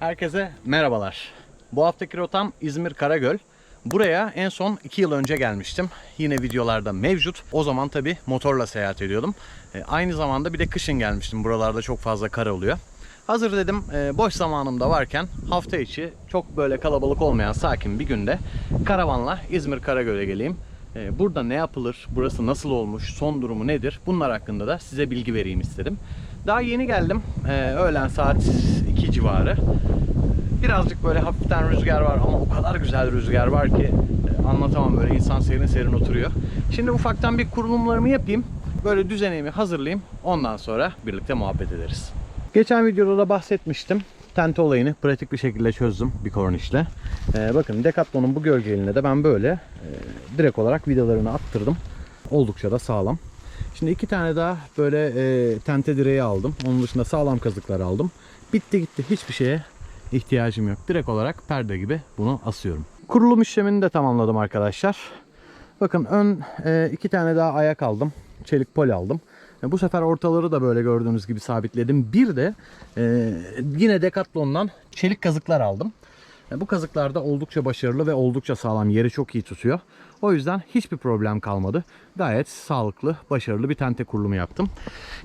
Herkese merhabalar. Bu haftaki rotam İzmir Karagöl. Buraya en son 2 yıl önce gelmiştim. Yine videolarda mevcut. O zaman tabi motorla seyahat ediyordum. E, aynı zamanda bir de kışın gelmiştim. Buralarda çok fazla kar oluyor. Hazır dedim e, boş zamanımda varken hafta içi çok böyle kalabalık olmayan sakin bir günde karavanla İzmir Karagöl'e geleyim. E, burada ne yapılır, burası nasıl olmuş, son durumu nedir bunlar hakkında da size bilgi vereyim istedim. Daha yeni geldim. E, öğlen saat 2 civarı. Birazcık böyle hafiften rüzgar var ama o kadar güzel rüzgar var ki e, anlatamam böyle insan serin serin oturuyor. Şimdi ufaktan bir kurulumlarımı yapayım. Böyle düzenimi hazırlayayım. Ondan sonra birlikte muhabbet ederiz. Geçen videoda da bahsetmiştim. Tente olayını pratik bir şekilde çözdüm bir kornişle. Ee, bakın Decathlon'un bu gölgeliğine de ben böyle e, direkt olarak vidalarını attırdım. Oldukça da sağlam. Şimdi iki tane daha böyle e, tente direği aldım. Onun dışında sağlam kazıklar aldım. Bitti gitti hiçbir şeye ihtiyacım yok. Direkt olarak perde gibi bunu asıyorum. Kurulum işlemini de tamamladım arkadaşlar. Bakın ön e, iki tane daha ayak aldım. Çelik pol aldım. E, bu sefer ortaları da böyle gördüğünüz gibi sabitledim. Bir de e, yine Decathlon'dan çelik kazıklar aldım. E, bu kazıklar da oldukça başarılı ve oldukça sağlam. Yeri çok iyi tutuyor. O yüzden hiçbir problem kalmadı. Gayet sağlıklı, başarılı bir tente kurulumu yaptım.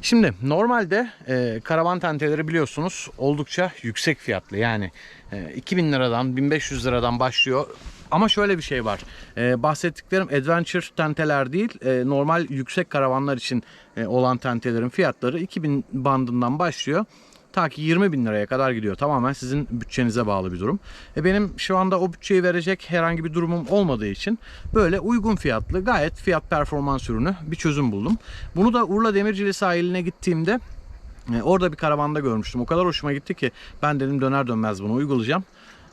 Şimdi normalde e, karavan tenteleri biliyorsunuz oldukça yüksek fiyatlı. Yani e, 2000 liradan 1500 liradan başlıyor. Ama şöyle bir şey var. E, bahsettiklerim adventure tenteler değil. e, normal yüksek karavanlar için e, olan tentelerin fiyatları 2000 bandından başlıyor. Ta ki 20 bin liraya kadar gidiyor. Tamamen sizin bütçenize bağlı bir durum. E benim şu anda o bütçeyi verecek herhangi bir durumum olmadığı için böyle uygun fiyatlı gayet fiyat performans ürünü bir çözüm buldum. Bunu da Urla Demircili sahiline gittiğimde e, orada bir karavanda görmüştüm. O kadar hoşuma gitti ki ben dedim döner dönmez bunu uygulayacağım.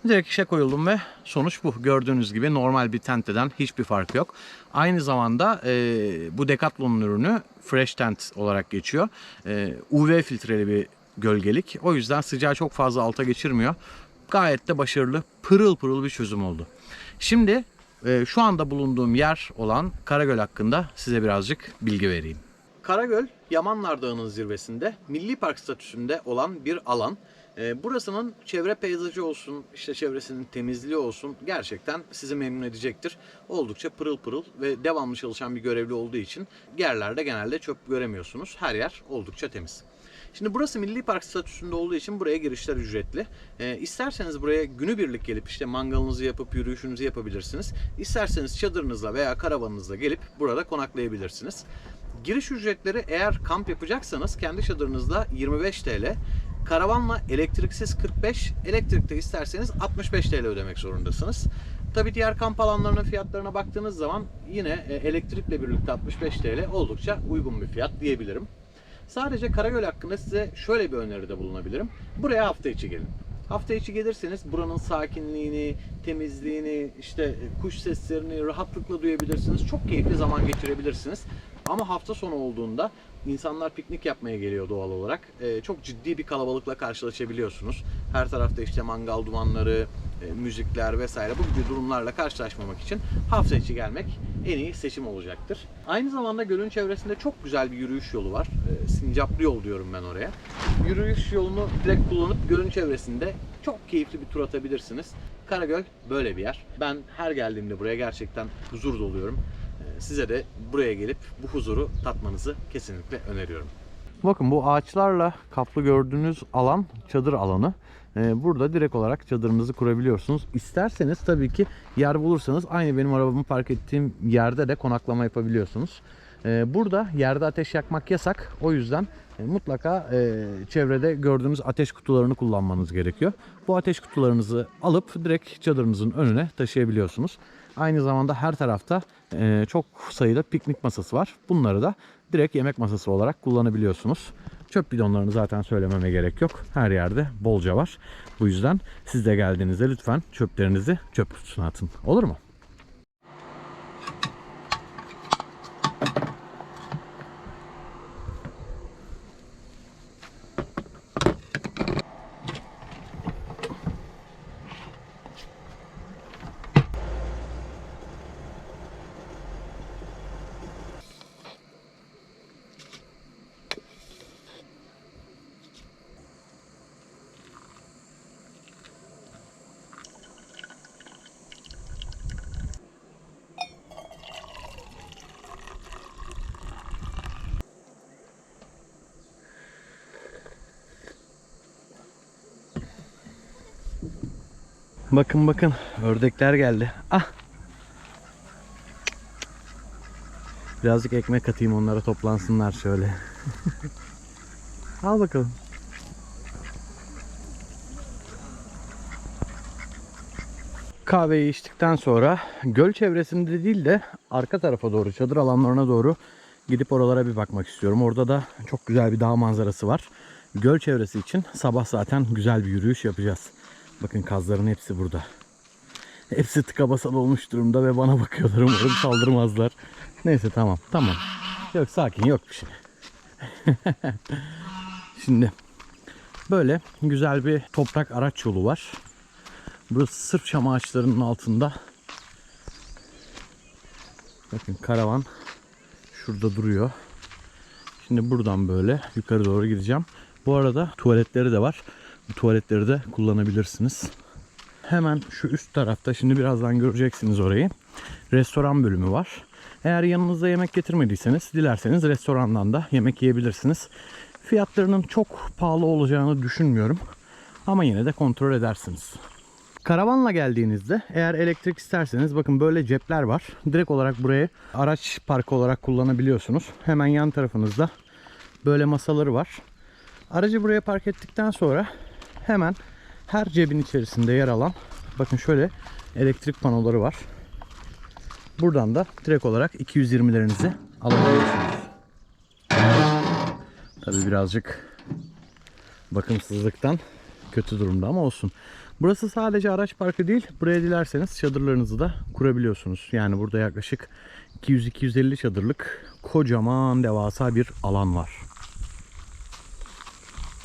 Direkt işe koyuldum ve sonuç bu. Gördüğünüz gibi normal bir tenteden hiçbir fark yok. Aynı zamanda e, bu Decathlon'un ürünü Fresh Tent olarak geçiyor. E, UV filtreli bir gölgelik. O yüzden sıcağı çok fazla alta geçirmiyor. Gayet de başarılı, pırıl pırıl bir çözüm oldu. Şimdi e, şu anda bulunduğum yer olan Karagöl hakkında size birazcık bilgi vereyim. Karagöl, Yamanlar Dağı'nın zirvesinde milli park statüsünde olan bir alan. E, burasının çevre peyzajı olsun, işte çevresinin temizliği olsun gerçekten sizi memnun edecektir. Oldukça pırıl pırıl ve devamlı çalışan bir görevli olduğu için yerlerde genelde çöp göremiyorsunuz. Her yer oldukça temiz. Şimdi burası milli park statüsünde olduğu için buraya girişler ücretli. E, isterseniz buraya günübirlik gelip işte mangalınızı yapıp yürüyüşünüzü yapabilirsiniz. İsterseniz çadırınızla veya karavanınızla gelip burada konaklayabilirsiniz. Giriş ücretleri eğer kamp yapacaksanız kendi çadırınızla 25 TL, karavanla elektriksiz 45, elektrikte isterseniz 65 TL ödemek zorundasınız. Tabii diğer kamp alanlarının fiyatlarına baktığınız zaman yine e, elektrikle birlikte 65 TL oldukça uygun bir fiyat diyebilirim. Sadece Karagöl hakkında size şöyle bir öneride bulunabilirim. Buraya hafta içi gelin. Hafta içi gelirseniz buranın sakinliğini, temizliğini, işte kuş seslerini rahatlıkla duyabilirsiniz. Çok keyifli zaman geçirebilirsiniz. Ama hafta sonu olduğunda insanlar piknik yapmaya geliyor doğal olarak. Ee, çok ciddi bir kalabalıkla karşılaşabiliyorsunuz. Her tarafta işte mangal dumanları, e, müzikler vesaire bu gibi durumlarla karşılaşmamak için hafta içi gelmek en iyi seçim olacaktır. Aynı zamanda gölün çevresinde çok güzel bir yürüyüş yolu var. E, Sincaplı yol diyorum ben oraya. Yürüyüş yolunu direkt kullanıp gölün çevresinde çok keyifli bir tur atabilirsiniz. Karagöl böyle bir yer. Ben her geldiğimde buraya gerçekten huzur doluyorum. E, Size de buraya gelip bu huzuru tatmanızı kesinlikle öneriyorum. Bakın bu ağaçlarla kaplı gördüğünüz alan çadır alanı. Ee, Burada direkt olarak çadırınızı kurabiliyorsunuz. İsterseniz tabii ki yer bulursanız aynı benim arabamı park ettiğim yerde de konaklama yapabiliyorsunuz. Ee, Burada yerde ateş yakmak yasak. O yüzden e, mutlaka e, çevrede gördüğünüz ateş kutularını kullanmanız gerekiyor. Bu ateş kutularınızı alıp direkt çadırınızın önüne taşıyabiliyorsunuz. Aynı zamanda her tarafta e, çok sayıda piknik masası var. Bunları da direkt yemek masası olarak kullanabiliyorsunuz. Çöp bidonlarını zaten söylememe gerek yok. Her yerde bolca var. Bu yüzden siz de geldiğinizde lütfen çöplerinizi çöp kutusuna atın. Olur mu? Bakın bakın ördekler geldi. Ah. Birazcık ekmek atayım onlara toplansınlar şöyle. Al bakalım. Kahveyi içtikten sonra göl çevresinde değil de arka tarafa doğru çadır alanlarına doğru gidip oralara bir bakmak istiyorum. Orada da çok güzel bir dağ manzarası var. Göl çevresi için sabah zaten güzel bir yürüyüş yapacağız. Bakın kazların hepsi burada. Hepsi tıka basa olmuş durumda ve bana bakıyorlar. Umarım saldırmazlar. Neyse tamam tamam. Yok sakin yok bir şey. Şimdi böyle güzel bir toprak araç yolu var. Burası sırf çam ağaçlarının altında. Bakın karavan şurada duruyor. Şimdi buradan böyle yukarı doğru gideceğim. Bu arada tuvaletleri de var. Tuvaletleri de kullanabilirsiniz. Hemen şu üst tarafta şimdi birazdan göreceksiniz orayı. Restoran bölümü var. Eğer yanınızda yemek getirmediyseniz dilerseniz restorandan da yemek yiyebilirsiniz. Fiyatlarının çok pahalı olacağını düşünmüyorum. Ama yine de kontrol edersiniz. Karavanla geldiğinizde eğer elektrik isterseniz bakın böyle cepler var. Direkt olarak burayı araç parkı olarak kullanabiliyorsunuz. Hemen yan tarafınızda böyle masaları var. Aracı buraya park ettikten sonra hemen her cebin içerisinde yer alan bakın şöyle elektrik panoları var. Buradan da direkt olarak 220'lerinizi alabiliyorsunuz. Tabi birazcık bakımsızlıktan kötü durumda ama olsun. Burası sadece araç parkı değil. Buraya dilerseniz çadırlarınızı da kurabiliyorsunuz. Yani burada yaklaşık 200-250 çadırlık kocaman devasa bir alan var.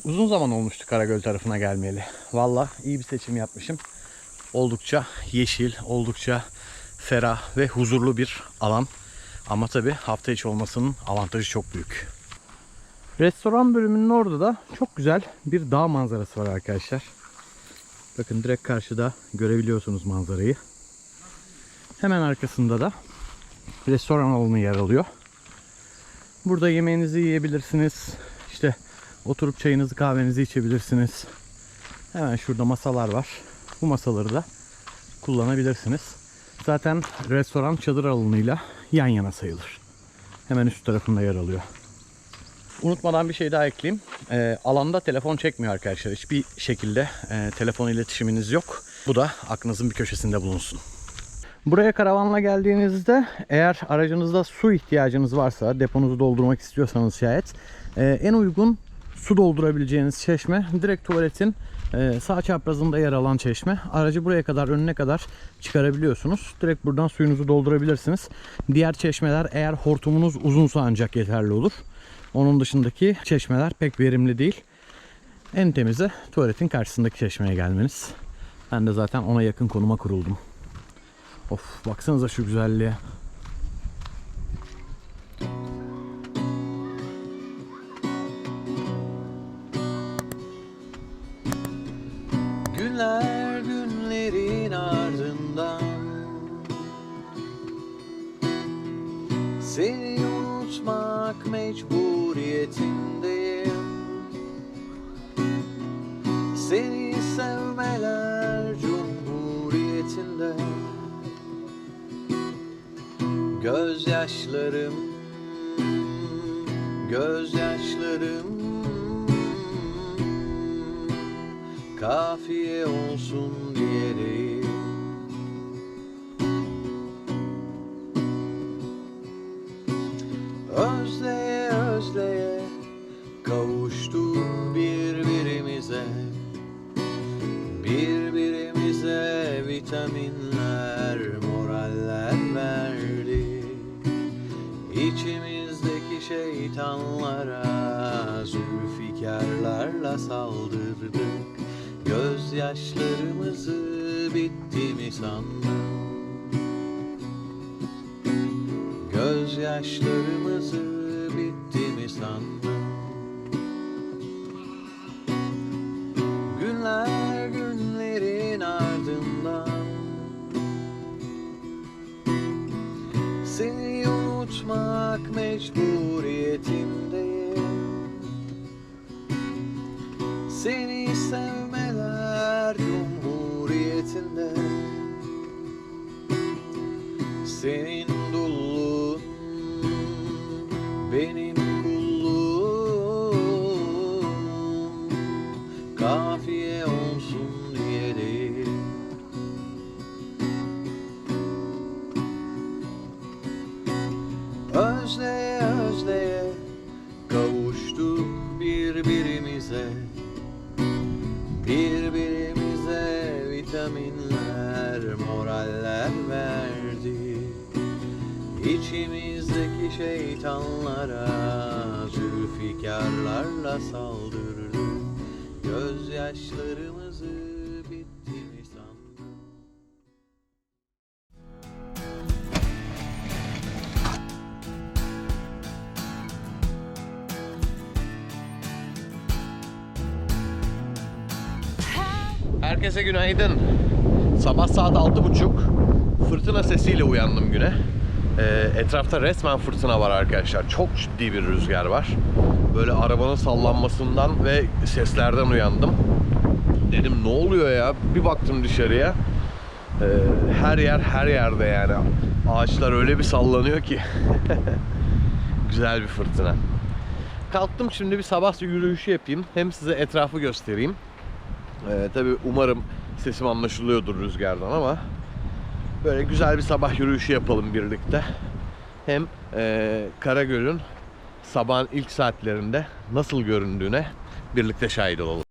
Uzun zaman olmuştu Karagöl tarafına gelmeyeli. Valla iyi bir seçim yapmışım. Oldukça yeşil, oldukça ferah ve huzurlu bir alan. Ama tabi hafta içi olmasının avantajı çok büyük. Restoran bölümünün orada da çok güzel bir dağ manzarası var arkadaşlar. Bakın direkt karşıda görebiliyorsunuz manzarayı. Hemen arkasında da restoran alanı yer alıyor. Burada yemeğinizi yiyebilirsiniz. İşte oturup çayınızı kahvenizi içebilirsiniz. Hemen şurada masalar var. Bu masaları da kullanabilirsiniz. Zaten restoran çadır alanıyla yan yana sayılır. Hemen üst tarafında yer alıyor. Unutmadan bir şey daha ekleyeyim. Ee, alanda telefon çekmiyor arkadaşlar. Hiçbir şekilde e, telefon iletişiminiz yok. Bu da aklınızın bir köşesinde bulunsun. Buraya karavanla geldiğinizde eğer aracınızda su ihtiyacınız varsa deponuzu doldurmak istiyorsanız şayet e, en uygun su doldurabileceğiniz çeşme direkt tuvaletin e, sağ çaprazında yer alan çeşme. Aracı buraya kadar önüne kadar çıkarabiliyorsunuz. Direkt buradan suyunuzu doldurabilirsiniz. Diğer çeşmeler eğer hortumunuz uzunsa ancak yeterli olur. Onun dışındaki çeşmeler pek verimli değil. En temizi tuvaletin karşısındaki çeşmeye gelmeniz. Ben de zaten ona yakın konuma kuruldum. Of baksanıza şu güzelliğe. Günler günlerin ardından. Seni unutmak mecburiyetindeyim. Seni sevmeler cumhuriyetinde. Gözyaşlarım Gözyaşlarım Kafiye olsun diyerek Özleye özleye kavuştuk birbirimize. Birbirimize vitaminler, moraller verdi. İçimizdeki şeytanlara zülfikarlarla saldırdık Gözyaşlarımızı bitti mi sandım Gözyaşlarımızı saldırdı Gözyaşlarımızı bitti mi Herkese günaydın. Sabah saat altı buçuk. Fırtına sesiyle uyandım güne. Ee, etrafta resmen fırtına var arkadaşlar. Çok ciddi bir rüzgar var. Böyle arabanın sallanmasından ve seslerden uyandım. Dedim ne oluyor ya? Bir baktım dışarıya. Ee, her yer her yerde yani. Ağaçlar öyle bir sallanıyor ki. Güzel bir fırtına. Kalktım şimdi bir sabah yürüyüşü yapayım. Hem size etrafı göstereyim. Ee, tabii umarım sesim anlaşılıyordur rüzgardan ama böyle güzel bir sabah yürüyüşü yapalım birlikte. Hem e, Karagöl'ün sabahın ilk saatlerinde nasıl göründüğüne birlikte şahit olalım.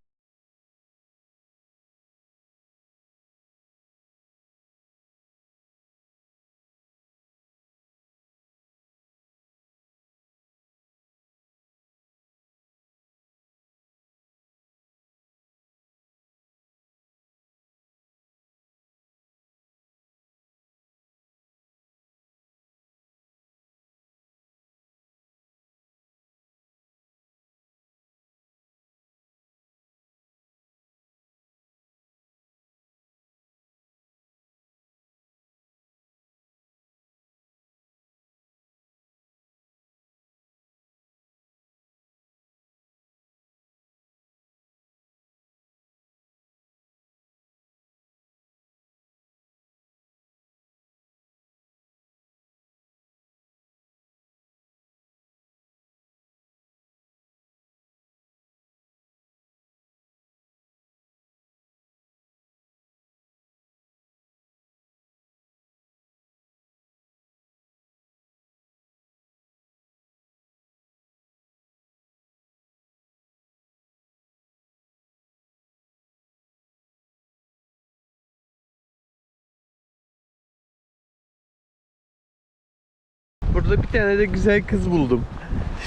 Burada bir tane de güzel kız buldum.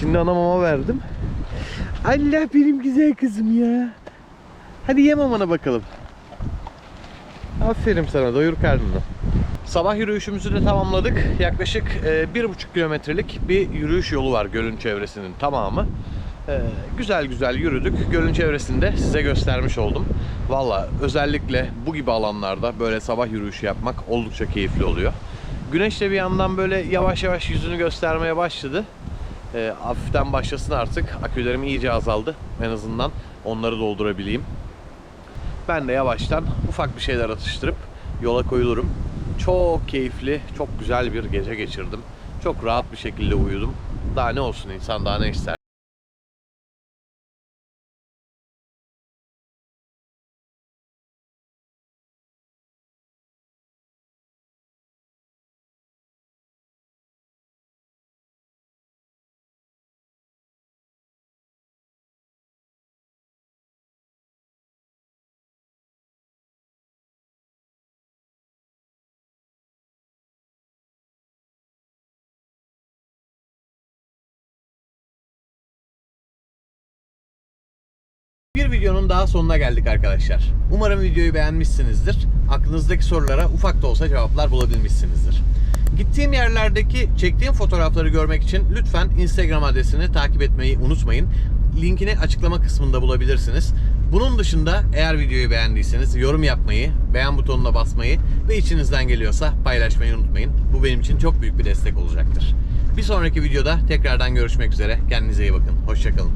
Şimdi ana mama verdim. Allah benim güzel kızım ya. Hadi ye mamana bakalım. Aferin sana doyur karnını. Sabah yürüyüşümüzü de tamamladık. Yaklaşık e, bir buçuk kilometrelik bir yürüyüş yolu var gölün çevresinin tamamı. E, güzel güzel yürüdük. Gölün çevresinde size göstermiş oldum. Valla özellikle bu gibi alanlarda böyle sabah yürüyüşü yapmak oldukça keyifli oluyor. Güneş de bir yandan böyle yavaş yavaş yüzünü göstermeye başladı. E, hafiften başlasın artık. Akülerim iyice azaldı. En azından onları doldurabileyim. Ben de yavaştan ufak bir şeyler atıştırıp yola koyulurum. Çok keyifli, çok güzel bir gece geçirdim. Çok rahat bir şekilde uyudum. Daha ne olsun insan daha ne ister? Bir videonun daha sonuna geldik arkadaşlar. Umarım videoyu beğenmişsinizdir. Aklınızdaki sorulara ufak da olsa cevaplar bulabilmişsinizdir. Gittiğim yerlerdeki çektiğim fotoğrafları görmek için lütfen Instagram adresini takip etmeyi unutmayın. Linkini açıklama kısmında bulabilirsiniz. Bunun dışında eğer videoyu beğendiyseniz yorum yapmayı, beğen butonuna basmayı ve içinizden geliyorsa paylaşmayı unutmayın. Bu benim için çok büyük bir destek olacaktır. Bir sonraki videoda tekrardan görüşmek üzere. Kendinize iyi bakın. Hoşçakalın.